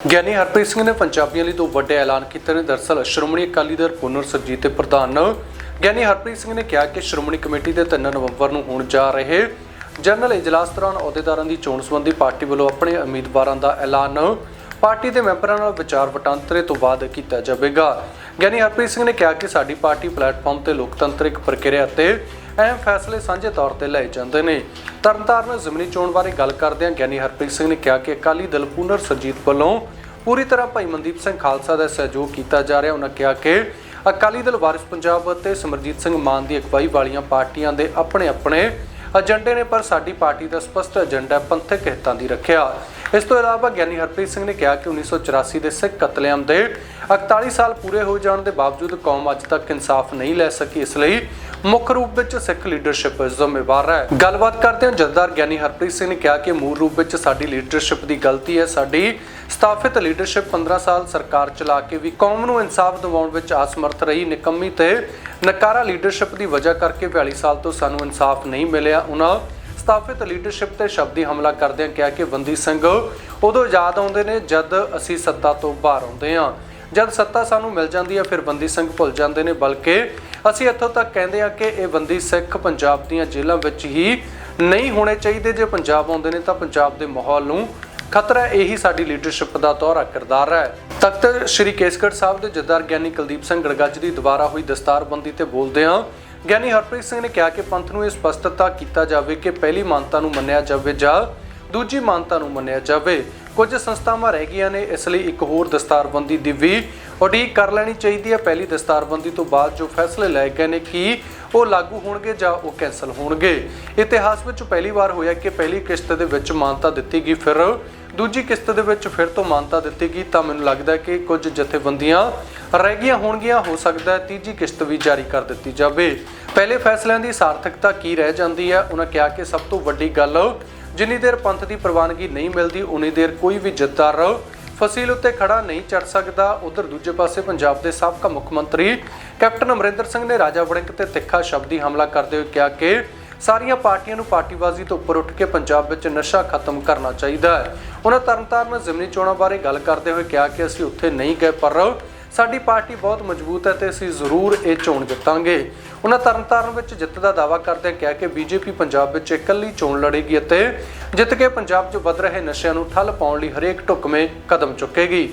ਗਿਆਨੀ ਹਰਪ੍ਰੀਤ ਸਿੰਘ ਨੇ ਪੰਜਾਬੀਆਂ ਲਈ ਦੋ ਵੱਡੇ ਐਲਾਨ ਕੀਤੇ ਨੇ। ਦਰਸਲ ਸ਼੍ਰੋਮਣੀ ਅਕਾਲੀ ਦਲ ਪੁਨਰ ਸਰਜੀਤ ਦੇ ਪ੍ਰਧਾਨ ਗਿਆਨੀ ਹਰਪ੍ਰੀਤ ਸਿੰਘ ਨੇ ਕਿਹਾ ਕਿ ਸ਼੍ਰੋਮਣੀ ਕਮੇਟੀ ਦੇ 3 ਨਵੰਬਰ ਨੂੰ ਹੋਣ ਜਾ ਰਹੇ ਜਨਰਲ ਇਜਲਾਸ ਦੌਰਾਨ ਅਹੁਦੇਦਾਰਾਂ ਦੀ ਚੋਣ ਸੰਬੰਧੀ ਪਾਰਟੀ ਵੱਲੋਂ ਆਪਣੇ ਉਮੀਦਵਾਰਾਂ ਦਾ ਐਲਾਨ ਪਾਰਟੀ ਦੇ ਮੈਂਬਰਾਂ ਨਾਲ ਵਿਚਾਰ ਵਟਾਂਦਰੇ ਤੋਂ ਬਾਅਦ ਕੀਤਾ ਜਾਵੇਗਾ। ਗਿਆਨੀ ਹਰਪ੍ਰੀਤ ਸਿੰਘ ਨੇ ਕਿਹਾ ਕਿ ਸਾਡੀ ਪਾਰਟੀ ਪਲੇਟਫਾਰਮ ਤੇ ਲੋਕਤੰਤਰਿਕ ਪ੍ਰਕਿਰਿਆ ਤੇ ਅਹਿਮ ਫੈਸਲੇ ਸਾਂਝੇ ਤੌਰ ਤੇ ਲਏ ਜਾਂਦੇ ਨੇ। ਤਰਨਤਾਰਨ ਜ਼ਮਨੀ ਚੋਣ ਬਾਰੇ ਗੱਲ ਕਰਦਿਆਂ ਗਿਆਨੀ ਹਰਪ੍ਰੀਤ ਸਿੰਘ ਨੇ ਕਿਹਾ ਕਿ ਅਕਾਲੀ ਦਲ ਪੁਨਰ ਸਰਜੀਤ ਵੱਲੋਂ ਪੂਰੀ ਤਰ੍ਹਾਂ ਭਾਈ ਮਨਦੀਪ ਸਿੰਘ ਖਾਲਸਾ ਦਾ ਸਹਿਯੋਗ ਕੀਤਾ ਜਾ ਰਿਹਾ। ਉਹਨਾਂ ਕਿਹਾ ਕਿ ਅਕਾਲੀ ਦਲ ਵਾਰਿਸ ਪੰਜਾਬ ਅਤੇ ਸਮਰਜੀਤ ਸਿੰਘ ਮਾਨ ਦੀ ਅਗਵਾਈ ਵਾਲੀਆਂ ਪਾਰਟੀਆਂ ਦੇ ਆਪਣੇ ਆਪਣੇ ਏਜੰਡੇ ਨੇ ਪਰ ਸਾਡੀ ਪਾਰਟੀ ਦਾ ਸਪਸ਼ਟ ਏਜੰਡਾ ਪੰਥਕ ਹਿੱਤਾਂ ਦੀ ਰੱਖਿਆ। ਇਸ ਤੋਂ ਇਲਾਵਾ ਗਿਆਨੀ ਹਰਪ੍ਰੀਤ ਸਿੰਘ ਨੇ ਕਿਹਾ ਕਿ 1984 ਦੇ ਸਿੱਖ ਕਤਲੇਆਮ ਦੇ 41 ਸਾਲ ਪੂਰੇ ਹੋ ਜਾਣ ਦੇ ਬਾਵਜੂਦ ਕੌਮ ਅੱਜ ਤੱਕ ਇਨਸਾਫ ਨਹੀਂ ਲੈ ਸਕੀ। ਇਸ ਲਈ ਮੁੱਖ ਰੂਪ ਵਿੱਚ ਸਿੱਖ ਲੀਡਰਸ਼ਿਪ ਜ਼ਿੰਮੇਵਾਰ ਹੈ। ਗੱਲਬਾਤ ਕਰਦੇ ਹਾਂ ਜਥੇਦਾਰ ਗਿਆਨੀ ਹਰਪ੍ਰੀਤ ਸਿੰਘ ਨੇ ਕਿਹਾ ਕਿ ਮੂਲ ਰੂਪ ਵਿੱਚ ਸਾਡੀ ਲੀਡਰਸ਼ਿਪ ਦੀ ਗਲਤੀ ਹੈ। ਸਾਡੀ ਸਥਾਪਿਤ ਲੀਡਰਸ਼ਿਪ 15 ਸਾਲ ਸਰਕਾਰ ਚਲਾ ਕੇ ਵੀ ਕੌਮ ਨੂੰ ਇਨਸਾਫ ਦਿਵਾਉਣ ਵਿੱਚ ਅਸਮਰਥ ਰਹੀ। ਨਿਕੰਮੀ ਤੇ ਨਕਾਰਾ ਲੀਡਰਸ਼ਿਪ ਦੀ ਵਜ੍ਹਾ ਕਰਕੇ 42 ਸਾਲ ਤੋਂ ਸਾਨੂੰ ਇਨਸਾਫ ਨਹੀਂ ਮਿਲਿਆ। ਉਹਨਾਂ ਸਥਾਪਿਤ ਲੀਡਰਸ਼ਿਪ ਤੇ ਸ਼ਬਦੀ ਹਮਲਾ ਕਰਦਿਆਂ ਕਿਹਾ ਕਿ ਬੰਦੀ ਸਿੰਘ ਉਦੋਂ ਆਜ਼ਾਦ ਆਉਂਦੇ ਨੇ ਜਦ ਅਸੀਂ ਸੱਤਾ ਤੋਂ ਬਾਹਰ ਆਉਂਦੇ ਹਾਂ। ਜਦ ਸੱਤਾ ਸਾਨੂੰ ਮਿਲ ਜਾਂਦੀ ਹੈ ਫਿਰ ਬੰਦੀ ਸਿੰਘ ਭੁੱਲ ਜਾਂਦੇ ਨੇ। ਬਲਕਿ ਅਸੀਂ ਇੱਥੋਂ ਤੱਕ ਕਹਿੰਦੇ ਹਾਂ ਕਿ ਇਹ ਬੰਦੀ ਸਿੱਖ ਪੰਜਾਬ ਦੀਆਂ ਜੇਲ੍ਹਾਂ ਵਿੱਚ ਹੀ ਨਹੀਂ ਹੋਣੇ ਚਾਹੀਦੇ। ਜੇ ਪੰਜਾਬ ਆਉਂਦੇ ਨੇ ਤਾਂ ਪੰਜਾਬ ਦੇ ਮਾਹੌਲ ਨੂੰ ਖਤਰਾ ਇਹੀ ਸਾਡੀ ਲੀਡਰਸ਼ਿਪ ਦਾ ਦੋਹਰਾ ਕਿਰਦਾਰ ਹੈ। ਤਖਤ ਸ੍ਰੀ ਕੇਸਗੜ੍ਹ ਸਾਹਿਬ ਦੇ ਜਥੇਦਾਰ ਗਿਆਨੀ ਕੁਲਦੀਪ ਸਿੰਘ ਗੜਗੱਜ ਦੀ ਦੁਬਾਰਾ ਹੋਈ ਦਸਤਾਰਬੰਦੀ ਤੇ ਬੋਲਦੇ ਹਾਂ। ਗਿਆਨੀ ਹਰਪ੍ਰੀਤ ਸਿੰਘ ਨੇ ਕਿਹਾ ਕਿ ਪੰਥ ਨੂੰ ਇਹ ਸਪਸ਼ਟਤਾ ਕੀਤਾ ਜਾਵੇ ਕਿ ਪਹਿਲੀ ਮਾਨਤਾ ਨੂੰ ਮੰਨਿਆ ਜਾਵੇ ਜਾਂ ਦੂਜੀ ਮਾਨਤਾ ਨੂੰ ਮੰਨਿਆ ਜਾਵੇ। ਕੁਝ ਸੰਸਥਾਵਾਂ ਰਹਿ ਗਈਆਂ ਨੇ, ਇਸ ਲਈ ਇੱਕ ਹੋਰ ਦਸਤਾਰਬੰਦੀ ਦੀ ਵੀ ਉਡੀਕ ਕਰ ਲੈਣੀ ਚਾਹੀਦੀ ਹੈ। ਪਹਿਲੀ ਦਸਤਾਰਬੰਦੀ ਤੋਂ ਬਾਅਦ ਜੋ ਫੈਸਲੇ ਲਏ ਗਏ ਨੇ ਕਿ ਉਹ ਲਾਗੂ ਹੋਣਗੇ ਜਾਂ ਉਹ ਕੈਨਸਲ ਹੋਣਗੇ। ਇਤਿਹਾਸ ਵਿੱਚ ਪਹਿਲੀ ਵਾਰ ਹੋਇਆ ਕਿ ਪਹਿਲੀ ਕਿਸ਼ਤ ਦੇ ਵਿੱਚ ਮਾਨਤਾ ਦਿੱਤੀ ਗਈ, ਫਿਰ ਦੂਜੀ ਕਿਸ਼ਤ ਦੇ ਵਿੱਚ ਫਿਰ ਤੋਂ ਮਾਨਤਾ ਦਿੱਤੀ ਗਈ, ਤਾਂ ਮੈਨੂੰ ਲੱਗਦਾ ਕਿ ਕੁਝ ਜਥੇਬੰਦੀਆਂ ਰਹਿ ਗਈਆਂ ਹੋਣਗੀਆਂ, ਹੋ ਸਕਦਾ ਹੈ ਤੀਜੀ ਕਿਸ਼ਤ ਵੀ ਜਾਰੀ ਕਰ ਦਿੱਤੀ ਜਾਵੇ। ਪਹਿਲੇ ਫੈਸਲਿਆਂ ਦੀ ਸਾਰਥਕਤਾ ਕੀ ਰਹਿ ਜਾਂਦੀ ਹੈ? ਉਹਨਾਂ ਕਿਹਾ ਕਿ ਸਭ ਤੋਂ ਵੱਡੀ ਗੱਲ ਜਿੰਨੀ ਦੇਰ ਪੰਥ ਦੀ ਪ੍ਰਵਾਨਗੀ ਨਹੀਂ ਮਿਲਦੀ, ਉਨੀ ਦੇਰ ਕੋਈ ਵੀ ਜਥੇਦਾਰ ਫਸੀਲ ਉੱਤੇ ਖੜਾ ਨਹੀਂ ਚੜ ਸਕਦਾ। ਉਧਰ ਦੂਜੇ ਪਾਸੇ ਪੰਜਾਬ ਦੇ ਸਾਬਕਾ ਮੁੱਖ ਮੰਤਰੀ ਕੈਪਟਨ ਅਮਰਿੰਦਰ ਸਿੰਘ ਨੇ ਰਾਜਾ ਵੜਿੰਗ ਤੇ ਤਿੱਖਾ ਸ਼ਬਦੀ ਹਮਲਾ ਕਰਦੇ ਹੋਏ ਕਿਹਾ ਕਿ ਸਾਰੀਆਂ ਪਾਰਟੀਆਂ ਨੂੰ ਪਾਰਟੀਬਾਜ਼ੀ ਤੋਂ ਉੱਪਰ ਉੱਠ ਕੇ ਪੰਜਾਬ ਵਿੱਚ ਨਸ਼ਾ ਖਤਮ ਕਰਨਾ ਚਾਹੀਦਾ ਹੈ। ਉਹਨਾਂ ਤਰਨਤਾਰਨ ਜ਼ਿਮਨੀ ਚੋਣਾਂ ਬਾਰੇ ਗੱਲ ਕਰਦੇ ਹੋਏ ਕਿਹਾ ਕਿ ਅਸੀਂ ਉੱਥੇ ਨਹੀਂ ਗਏ ਪਰ ਸਾਡੀ ਪਾਰਟੀ ਬਹੁਤ ਮਜ਼ਬੂਤ ਹੈ ਤੇ ਅਸੀਂ ਜ਼ਰੂਰ ਇਹ ਚੋਣ ਜਿੱਤਾਂਗੇ। ਉਹਨਾਂ ਤਰਨਤਾਰਨ ਵਿੱਚ ਜਿੱਤ ਦਾ ਦਾਅਵਾ ਕਰਦੇ ਕਿਹਾ ਕਿ ਬੀਜੇਪੀ ਪੰਜਾਬ ਵਿੱਚ ਇਕੱਲੀ ਚੋਣ ਲੜੇਗੀ ਅਤੇ ਜਿੱਤ ਕੇ ਪੰਜਾਬ 'ਚ ਵੱਧ ਰਹੇ ਨਸ਼ਿਆਂ ਨੂੰ ਠੱਲ ਪਾਉਣ ਲਈ ਹਰੇਕ ਢੁਕਵੇਂ ਕਦਮ ਚੁੱਕੇਗੀ।